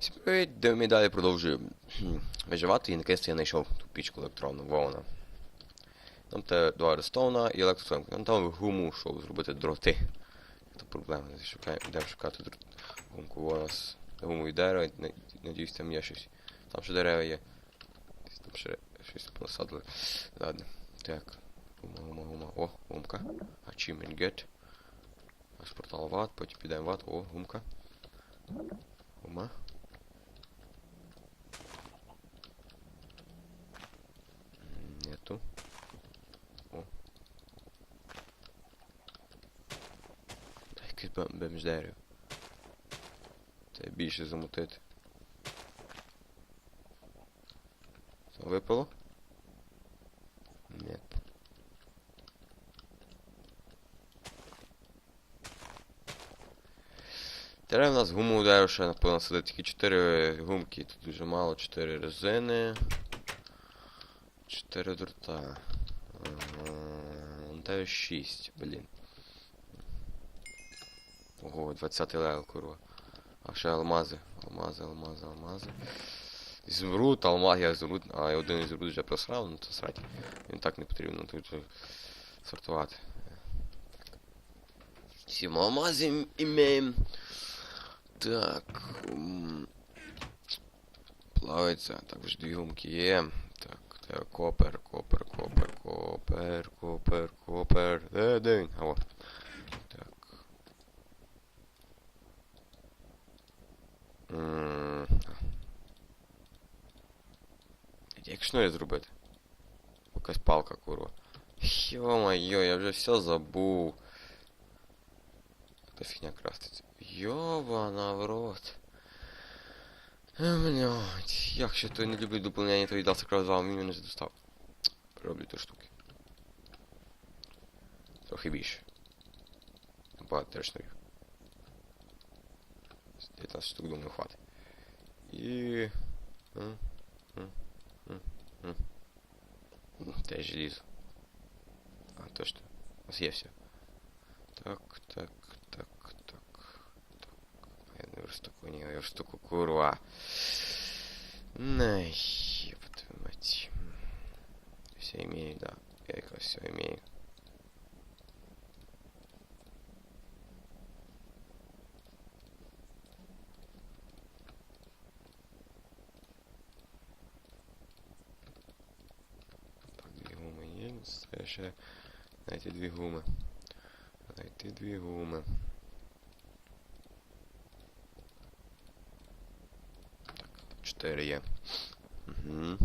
Всім ми далі продовжуємо виживати і наконець я знайшов ту пічку електронну, вовна. Нам те два рестовна і електросумку. Нам там гуму, щоб зробити дроти. Це проблема, шукаємо, йдемо шукати дрот. Гумку, во у гуму і дерево, надіюсь там є щось. Там ще дерева є. Там ще щось понасадили. Ладно, так. Гума, гума, гума. О, гумка. Achievement get. Аж портал в ад, потім підемо в ад. О, гумка. Гума. М, Нету. О. Бем- бемж дерево. Це більше замутити. Що, випало? Нет. Треба в нас гуму удару ще напевно сидить тільки 4 гумки, тут дуже мало, 4 резини. 4 дрота. Ага, 6, блін. Ого, 20 левел, курва. А ще алмази. Алмази, алмази, алмази. Ізумруд, алмаз, я ізумруд. А, я один ізумруд вже просрав, ну то срать. Він так не потрібно тут сортувати. Сім алмазів імеємо. Так. Плавиться. Так, вже дві гумки є. Так, це копер, копер, копер, копер, копер, копер. Де, де він? А, о. Так. М, а. Як шнурі зробити? Якась палка, курва. Йо-моє, я вже все забув. Та фігня краститься. Йобана в рот. Е, Блядь, як ще то не люблю доповнення то віддався крав 2, він мене не достав. Роблю ту штуки. Трохи більше. Багато теж шнурів. 19 штук, думаю, хватить. І... М, м, м, м. М, Теж желізо. А, точно. У нас є все. Так, так, так, так, так. Я не верстаку, не я верстаку, курва. На, еб твою мать. Все имею, да. Я как раз все имею. Так, дві гуми Це ще знайти дві гуми. Знайти дві гуми. Так, чотири є. Угу.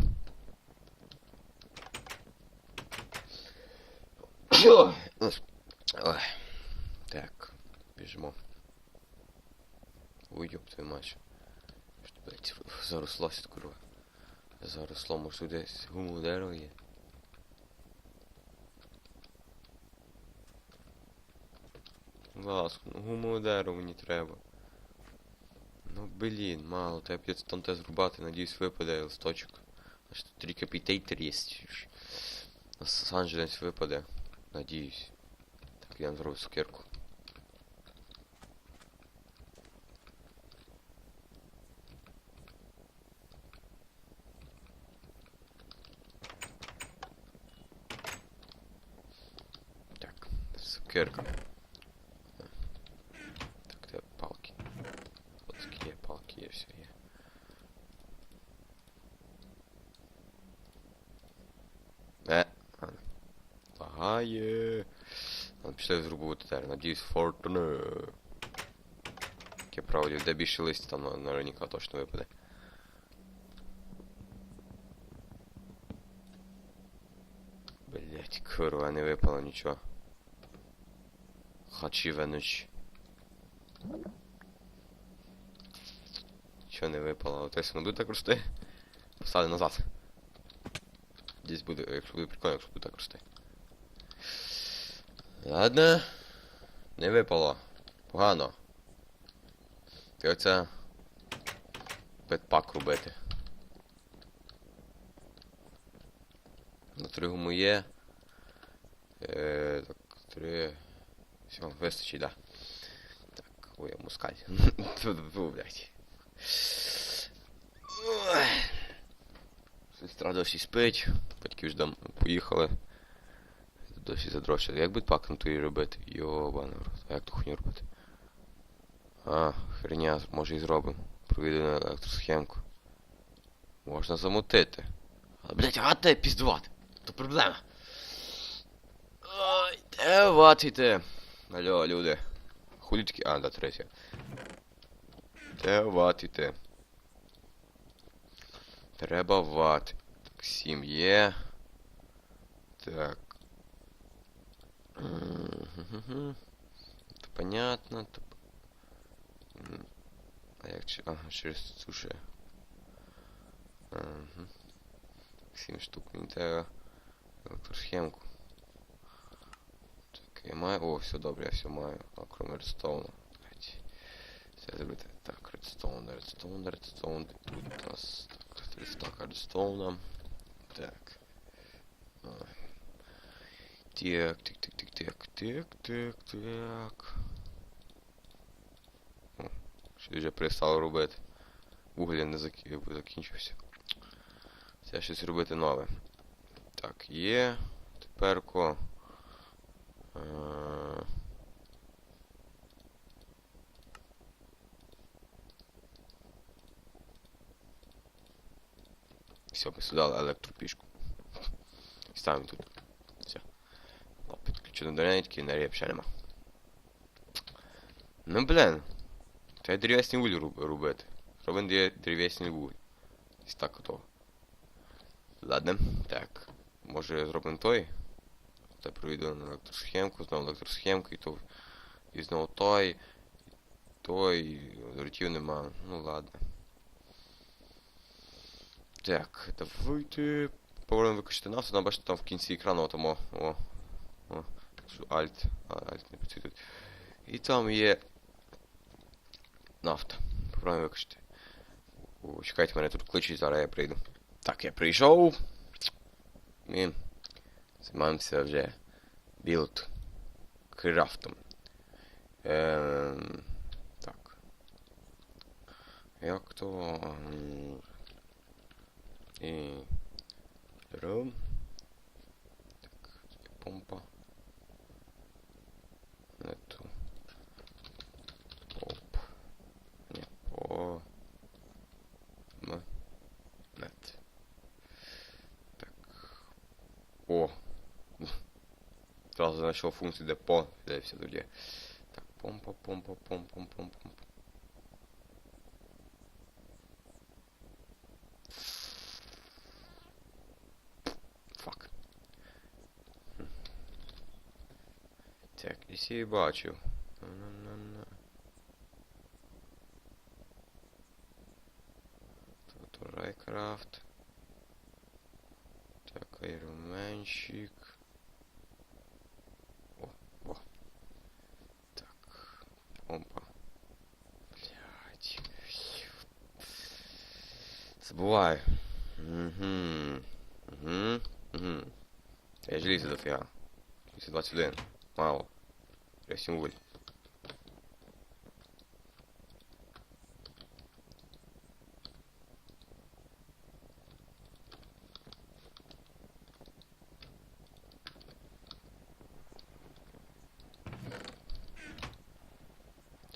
Ой. Так, біжимо. Ёб твою мать. Що, блядь, зарослося, курва. Заросло, може десь гуму дерево є. Ласку, ну гумове дерево мені треба. Ну блін, мало, треба 500 тонн те зрубати, надіюсь випаде листочок. Аж тут рекапітейтер є. На Сан-Дженс випаде. Надіюсь. Так, я зроблю сукерку. Так, сукерка. Так, де палки. От такі є палки, є все є. Е, а, лагає. Пішли зрубувати тепер. Надіюсь, фортуна. Яке правді, де більше листя, там на- наверняка точно випаде. Блять, курва, не випало нічого. Хачівенич. Чого не випало? Ось воно буде так рости. Поставлю назад. Десь буде, якщо буде прикольно, якщо буде так рости. Ладно. Не випало. Погано. Треба оце... петпак робити. На тригому є. Е, так, три. Все, вистачить, да. Так, ой, мускаль. Тут, блядь. Сестра досі спить. Батьки ж там поїхали. Досі задрощили. Як би пак на тої робити? Йобана рот. А як ту хуйню робити? А, херня, може і зробимо. Провідену електросхемку. Можна замутити. Але, блять, а де піздувати? То проблема. Ой, де ватите? Алло, люди. Хулі. А, да, третя. Де ватите? Треба ват. Так, сім. Так. Мгм. То понятно, А як чи... Ага, через ще. Ага. Сім штук мені треба електросхемку. Так, я маю... О, все добре, я все маю. А кроме редстоуна. Все зробити. Так, редстоун, редстоун, редстоун. Тут у нас так, 300 редстоуна. Так. Так, так, так, так, так, так, так, так. О, Що вже перестало робити. Вугілля не заки- закінчився. Це щось робити нове. Так, є. Теперко. Е... Все, ми сюди електропішку. Ставимо тут. Енергії взагалі нема. Ну блін. Треба дерев'ясний вуль руб- робити. Робимо де дерев'ясний вуль. Ось так готово. Ладно, так. Може зробимо той. Та проведу на електросхемку, знову електросхемку, і то. І знову той. Той. Ротів нема. Ну ладно. Так, давайте. Попробуємо виключити нафту, нам бачите там в кінці екрану там о. О. Alt. А, Alt не тут. І там є. Нафта. Попробуємо виключити. О, чекайте, мене тут кличуть, зараз я прийду. Так, я прийшов. Ми займаємося вже білд крафтом. Ем, так. Як то. І. Беру. Так, помпа. Не ту. Оп. Ні, по. М. Нет. Так. О. Сразу знайшов функцію, де по, де все тоді. Так, помпа, помпа, помпа, помпа, помпа. Фак. Так, десь я її бачив. На-на-на-на. Тут Райкрафт. Так, айронменщик. О, о. Так, помпа. Блять. Забуваю. Угу. Угу. Угу. Я желізо дофіга. 221. Мало. Символь.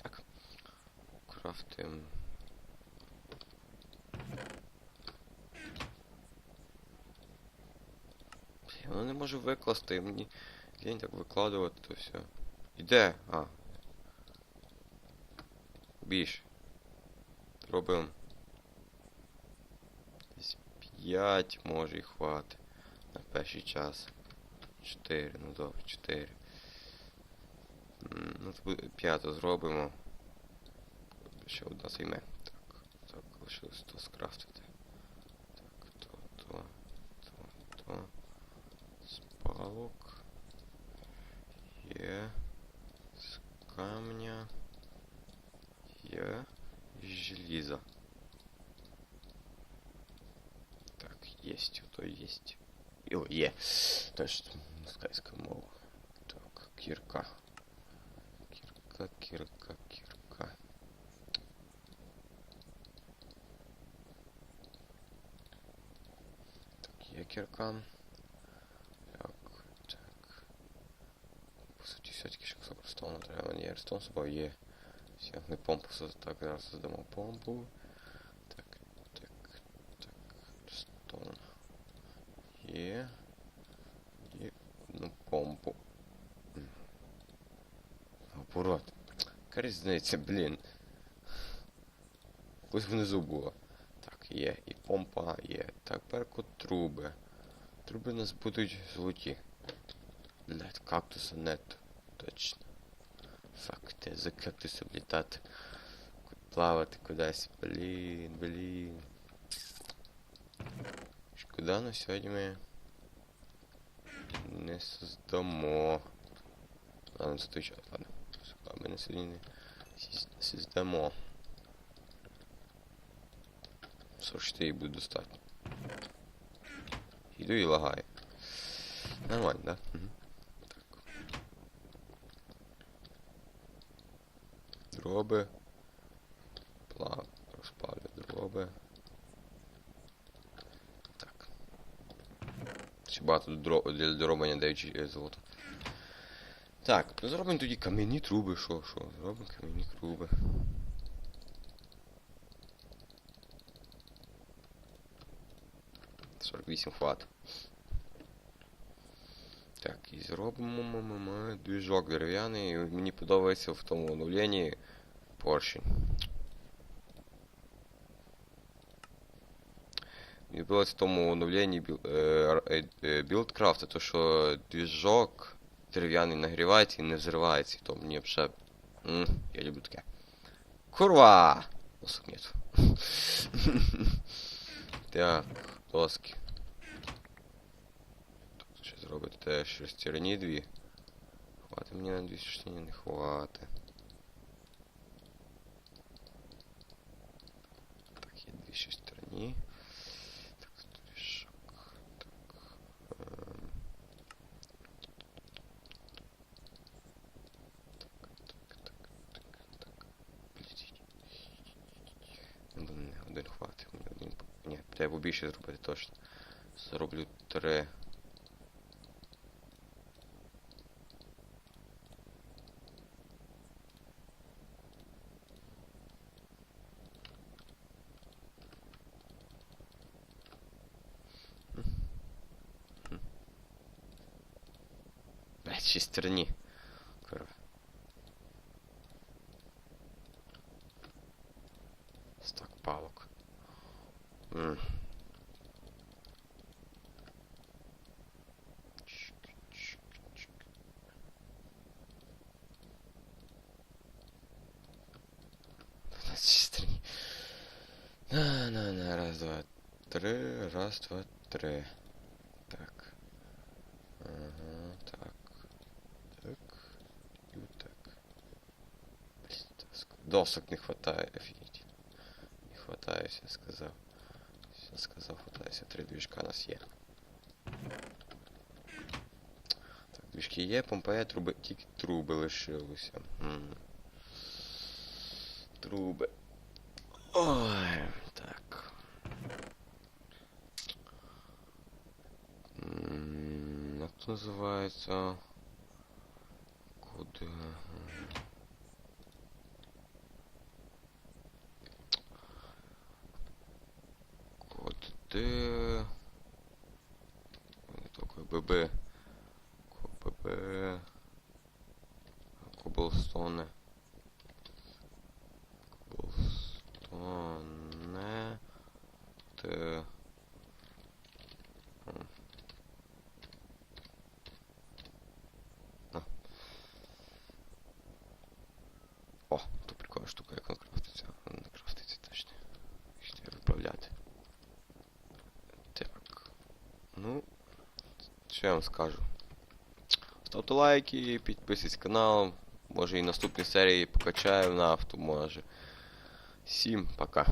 Так. Крафтим. Я воно не можу викласти, мені лінь так викладувати то все. Іде? А. Більше. Робимо. Десь 5 може і хватить. На перший час. 4, ну добре, 4. Ну, п'яту зробимо. Ще одна займе. Так, так, лишилось то скрафтити. Так, то, то, то, то. З палок. Є. З камня. Є. І з желіза. Так, есть, то есть. О, є. Точно, скайська мова. Так, кірка. Кірка, кірка, кірка. кірка. Так, так. По суті, все-таки ще кусок стону рестон з собою є. Все, ми помпу так, зараз создамо помпу. Так, так, так. Рестон. Є. Є одну помпу. Яка різниця, блін. Ось внизу було. Так, є. І помпа є. Так, перко труби. Труби у нас будуть золоті. Блядь, кактуса нет. Точно. Фак, те за кактусом літати. Ку- Плавати кудись. Блін, блін. Шкода, на сьогодні ми не создамо. Ладно, це той час, ладно. Ми на сьогодні не создамо. 44 буде достатньо. Іду і лагає. Нормально, да? Угу. Так. Дроби. Плав. Розпалю дроби. Так. Ще багато дро... для дроблення дають золото. Так, ну зробимо тоді кам'яні труби, що, що? Зробимо кам'яні труби. Сорок вісім хват. І зробимо ми, ми, ми двіжок дерев'яний. і Мені подобається в тому оновленні поршень. Мені подобається в тому оновленні біл, е, е, е, білдкрафта, то що двіжок дерев'яний нагрівається і не взривається. То мені взагалі... М, я люблю таке. Курва! Носок нет. так, доски. Ще зробити те шестерні дві. Хватить мені на дві шестерні, не хватить. Так, є дві шестерні. Так, двіжок. Так. Ем. Так, так, так, так. Ну, блін, один хватить, мені один. Ні, треба більше зробити точно. Зроблю три. Курва. Стак палок. М. На, на, на, раз, два, три, раз, два, три. Досок не хватает, офигеть. Не хватает, все сказал. Все сказал, хватает. Три движка у нас є. Так, движки є, помпа є, труби, тільки труби лишилися. М. Труби. Ой, так. М, Як це називається? Куди? Код Д. Не такой ББ. ББ. Коблстоне. Коблстоне. Т. М. На. О, тут прикольна штука, як вона крафтиться. Вона не крафтиться точно. Ще треба виправляти. Так. Ну, що я вам скажу? Ставте лайки, підписуйтесь канал. Може і наступні серії покачаю нафту, може. Всім пока.